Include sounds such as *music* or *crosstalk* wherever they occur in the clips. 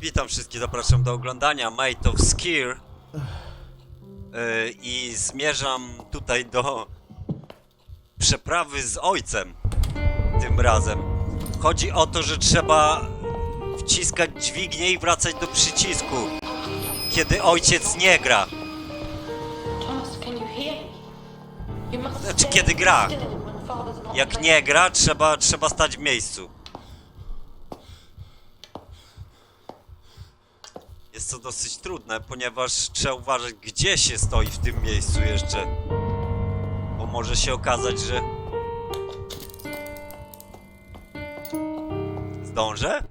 Witam wszystkich, zapraszam do oglądania Mate of Skier Yy, i zmierzam tutaj do przeprawy z ojcem tym razem. Chodzi o to, że trzeba wciskać dźwignię i wracać do przycisku, kiedy ojciec nie gra. Znaczy, kiedy gra. Jak nie gra, trzeba, trzeba stać w miejscu. Jest to dosyć trudne, ponieważ trzeba uważać, gdzie się stoi w tym miejscu jeszcze. Bo może się okazać, że... Zdążę?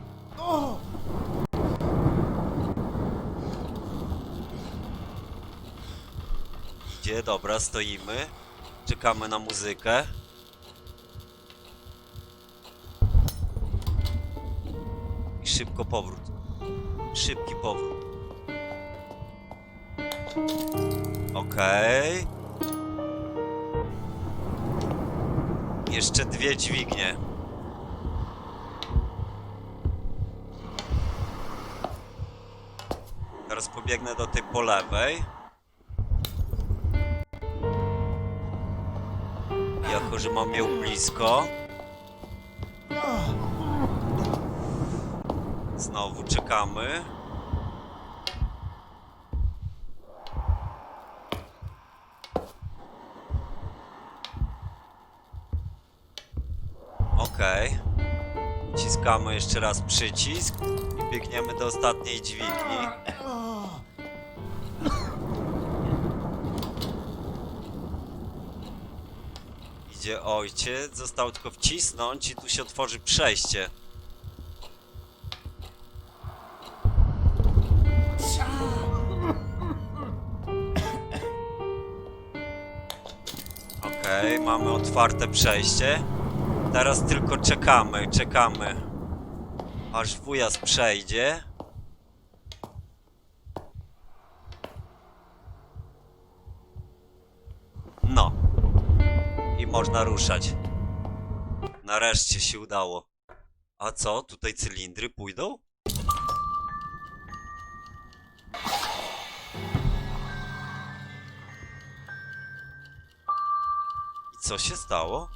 Idzie, dobra, stoimy. Czekamy na muzykę. I szybko powrót. Szybki powrót. Okej. Jeszcze dwie dźwignie. Teraz pobiegnę do tej po lewej. Jako, że mam ją blisko. Znowu czekamy. Okej. Wciskamy jeszcze raz przycisk i biegniemy do ostatniej dźwigni. Idzie ojciec, zostało tylko wcisnąć i tu się otworzy przejście. Okej, mamy otwarte przejście. Teraz tylko czekamy, czekamy. Aż wujas przejdzie. No. I można ruszać. Nareszcie się udało. A co? Tutaj cylindry pójdą? Co się stało?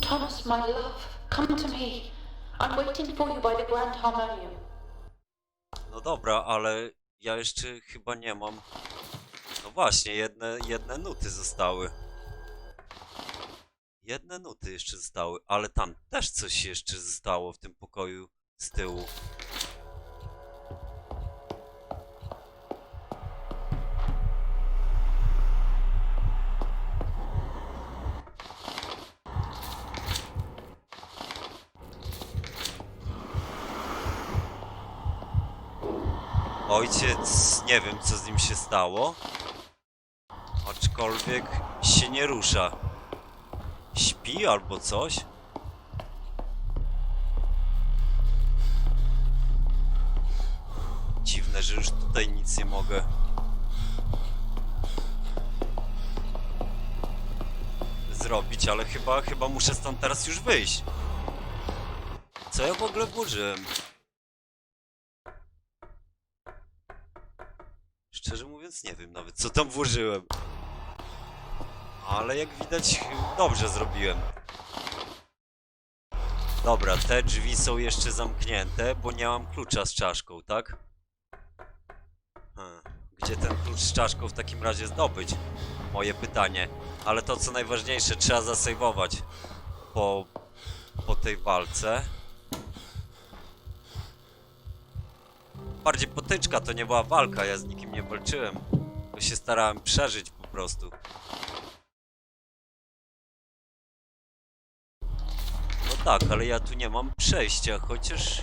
Thomas, my love, come to me. I'm waiting for you by the Grand Harmonium. No dobra, ale ja jeszcze chyba nie mam. No właśnie, jedne, jedne nuty zostały. Jedne nuty jeszcze zostały, ale tam też coś jeszcze zostało w tym pokoju z tyłu. Ojciec, nie wiem co z nim się stało. Aczkolwiek się nie rusza. Śpi albo coś. Dziwne, że już tutaj nic nie mogę. Zrobić, ale chyba, chyba muszę stąd teraz już wyjść. Co ja w ogóle włożyłem? Nie wiem nawet co tam włożyłem. Ale jak widać, dobrze zrobiłem. Dobra, te drzwi są jeszcze zamknięte, bo nie mam klucza z czaszką, tak? Hmm. Gdzie ten klucz z czaszką w takim razie zdobyć? Moje pytanie. Ale to co najważniejsze, trzeba zasejwować po, po tej walce. Bardziej potyczka, to nie była walka, ja z nikim nie walczyłem. To się starałem przeżyć po prostu. No tak, ale ja tu nie mam przejścia, chociaż...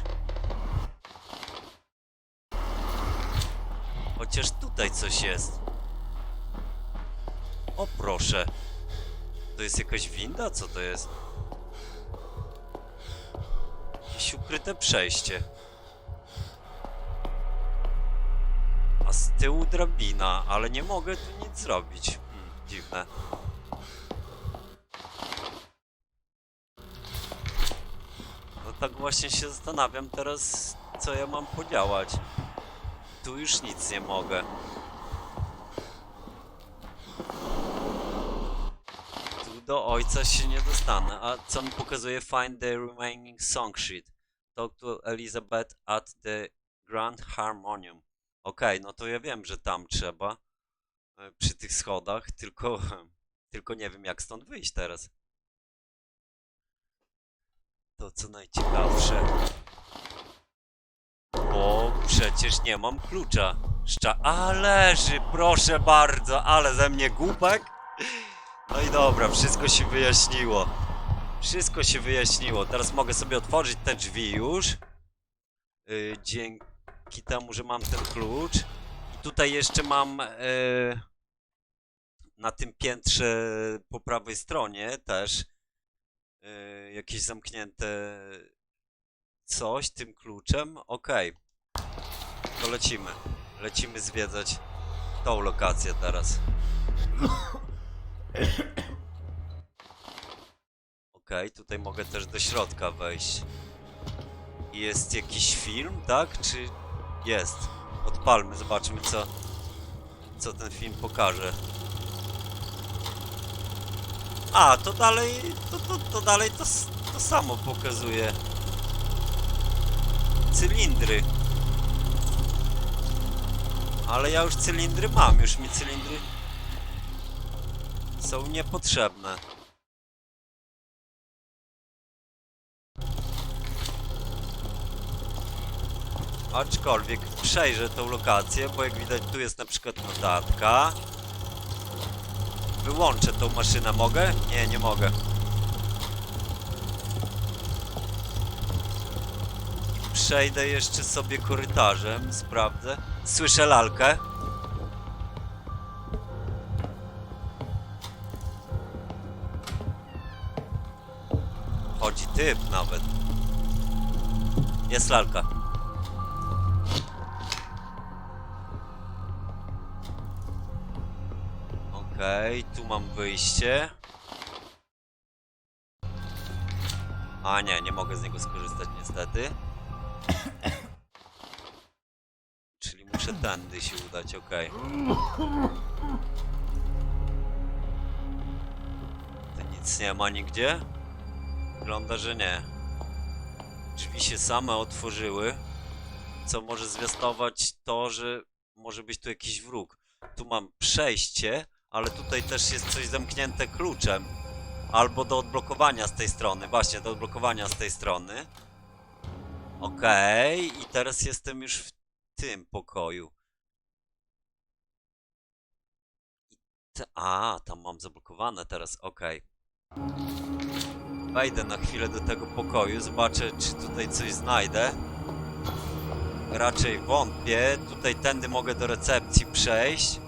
Chociaż tutaj coś jest. O proszę. To jest jakaś winda? Co to jest? Jakieś ukryte przejście. A z tyłu drabina, ale nie mogę tu nic zrobić. Hmm, dziwne. tak właśnie się zastanawiam teraz, co ja mam podziałać. Tu już nic nie mogę. Tu do ojca się nie dostanę. A co mi pokazuje? Find the remaining song sheet. Talk to Elizabeth at the Grand Harmonium. Okej, no to ja wiem, że tam trzeba. e, Przy tych schodach, *laughs* tylko... Tylko nie wiem jak stąd wyjść teraz. To co najciekawsze. Bo przecież nie mam klucza. Szcza... A leży, proszę bardzo, ale ze mnie głupek. No i dobra, wszystko się wyjaśniło. Wszystko się wyjaśniło. Teraz mogę sobie otworzyć te drzwi już. Yy, dzięki temu, że mam ten klucz. I tutaj jeszcze mam yy, na tym piętrze po prawej stronie też yy, jakieś zamknięte coś tym kluczem. Okej. To lecimy. Lecimy zwiedzać tą lokację teraz. Okej, tutaj mogę też do środka wejść. Jest jakiś film, tak? Czy jest? Odpalmy, zobaczmy co, co ten film pokaże. A, to dalej, to, to, to dalej to, to samo pokazuje. Cylindry. Ale ja już cylindry mam, już mi cylindry są niepotrzebne. Aczkolwiek przejrzę tą lokację, bo jak widać tu jest na przykład notatka. Wyłączę tą maszynę, mogę? Nie, nie mogę. Przejdę jeszcze sobie korytarzem, sprawdzę. Słyszę lalkę. Chodzi typ nawet. Jest lalka. Okej, tu mam wyjście. A nie, nie mogę z niego skorzystać niestety. Czyli muszę tędy się udać, okej. To nic nie ma nigdzie? Wygląda, że nie. Drzwi się same otworzyły, co może zwiastować to, że może być tu jakiś wróg. Tu mam przejście, ale tutaj też jest coś zamknięte kluczem. Albo do odblokowania z tej strony. Właśnie, do odblokowania z tej strony. Okej, i teraz jestem już w tym pokoju. A, tam mam zablokowane teraz, okej. Wejdę na chwilę do tego pokoju, zobaczę, czy tutaj coś znajdę. Raczej wątpię. Tutaj tędy mogę do recepcji przejść.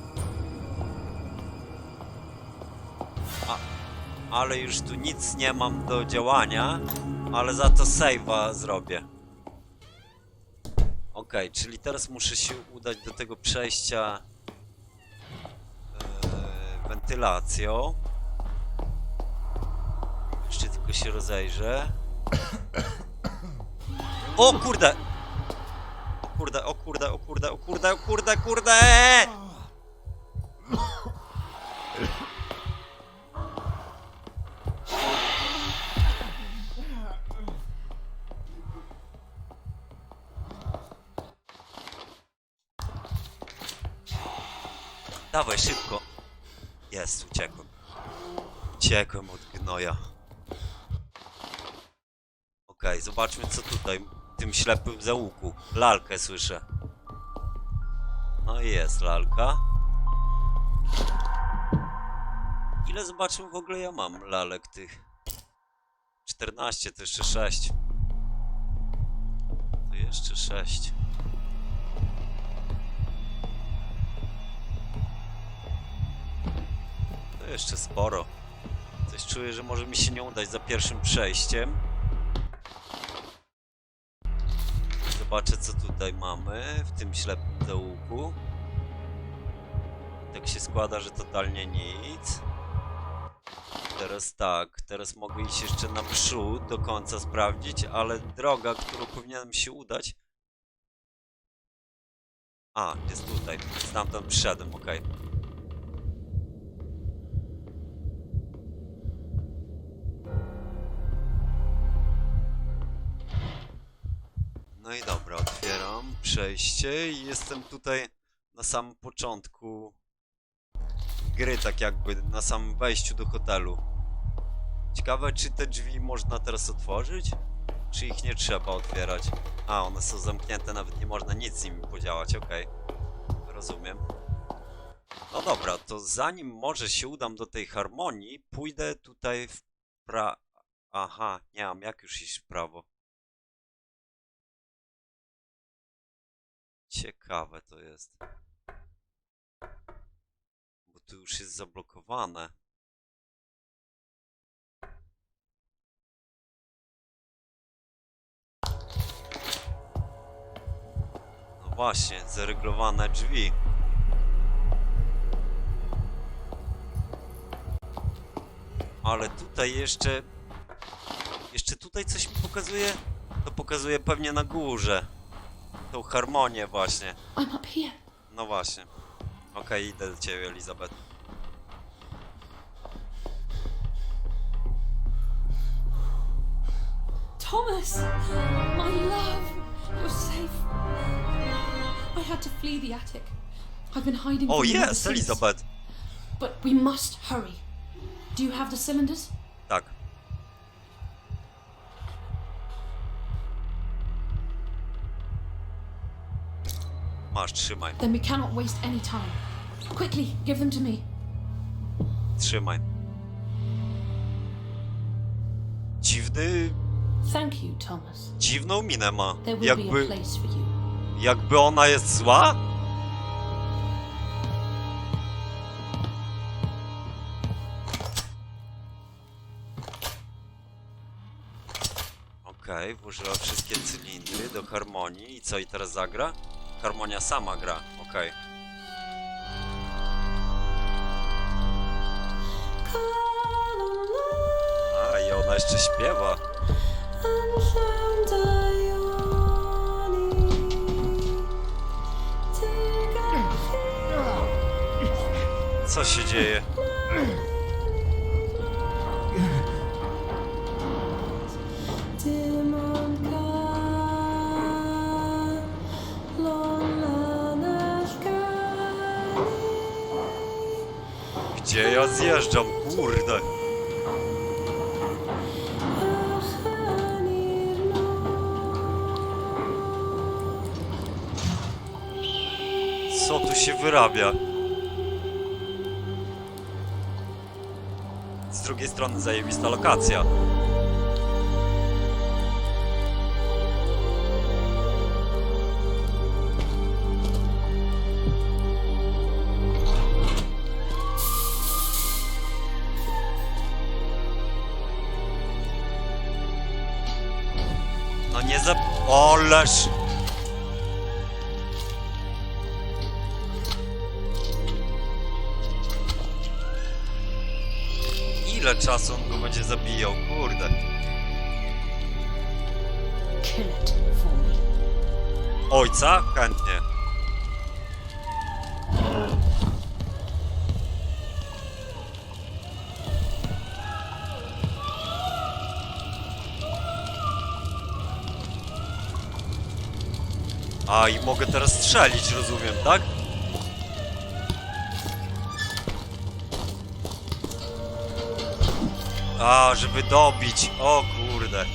Ale już tu nic nie mam do działania, ale za to save'a zrobię. Okej, czyli teraz muszę się udać do tego przejścia e, wentylacją. Jeszcze tylko się rozejrzę. O kurde! O kurde, o kurde, o kurde, o kurde, o kurde, kurde! Dawaj, szybko. Jest, uciekłem. Uciekłem od gnoja. Okej, zobaczmy co tutaj w tym ślepym załuku. Lalkę słyszę. No i jest lalka. Ile zobaczmy w ogóle ja mam lalek tych? 14, to jeszcze 6. To jeszcze 6. jeszcze sporo. Coś czuję, że może mi się nie udać za pierwszym przejściem. Zobaczę co tutaj mamy w tym ślepym załuku. Tak się składa, że totalnie nic. teraz tak, teraz mogę iść jeszcze naprzód, do końca sprawdzić, ale droga, którą powinienem się udać... A, jest tutaj, stamtąd przyszedłem, okej. No i dobra, otwieram przejście i jestem tutaj na samym początku gry, tak jakby na samym wejściu do hotelu. Ciekawe, czy te drzwi można teraz otworzyć? Czy ich nie trzeba otwierać? A, one są zamknięte, nawet nie można nic z nimi podziałać, okej. Rozumiem. No dobra, to zanim może się udam do tej harmonii, pójdę tutaj w pra... Aha, nie mam jak już iść w prawo. Ciekawe to jest. Bo tu już jest zablokowane. No właśnie, zaryglowane drzwi. Ale tutaj jeszcze... Jeszcze tutaj coś mi pokazuje? To pokazuje pewnie na górze. Tą harmonię właśnie. I'm up here. No właśnie. Okej, idę do ciebie, Elizabeth. Thomas! My love! You're safe. I had to flee the attic. I've been hiding O, from them ever jest, since. Elizabeth! But we must hurry. Do you have the cylinders? Tak. Masz, trzymaj, Then we cannot waste any time. Quickly, give them to me. trzymaj. Dziwny, Thank you, Thomas. dziwną minę ma. There will be a Jakby, place for you. jakby ona jest zła? Okej, włożyła wszystkie cylindry do harmonii i co, i teraz zagra? Harmonia sama gra, okej. A, i ona jeszcze śpiewa. Co się dzieje? Gdzie ja zjeżdżam, kurde? Co tu się wyrabia? Z drugiej strony zajebista lokacja. Ile czasu on go będzie zabijał? Kurde. Ojca? Chętnie. I mogę teraz strzelić, rozumiem, tak? A, żeby dobić. O kurde.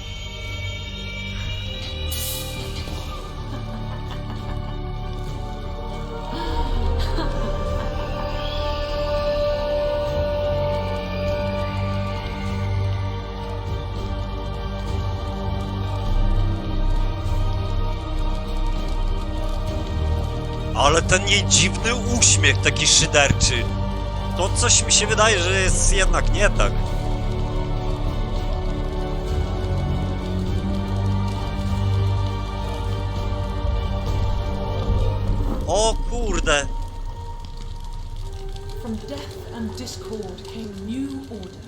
Ale ten jej dziwny uśmiech, taki szyderczy. To coś mi się wydaje, że jest jednak nie tak. O kurde! From death and discord came new order.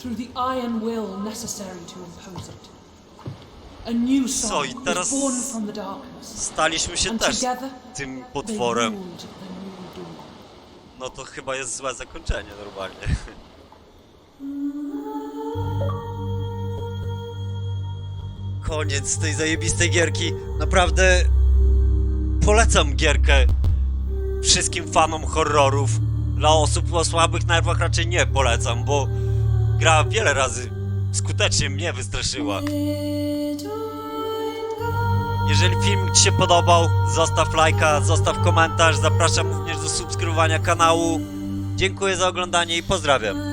through the iron will necessary to impose it. Co, i teraz. Staliśmy się też tym potworem. No to chyba jest złe zakończenie normalnie. *laughs* Koniec tej zajebistej gierki. Naprawdę polecam gierkę wszystkim fanom horrorów. Dla osób o słabych nerwach raczej nie polecam, bo gra wiele razy skutecznie mnie wystraszyła. Jeżeli film Ci się podobał, zostaw lajka, zostaw komentarz, zapraszam również do subskrybowania kanału. Dziękuję za oglądanie i pozdrawiam.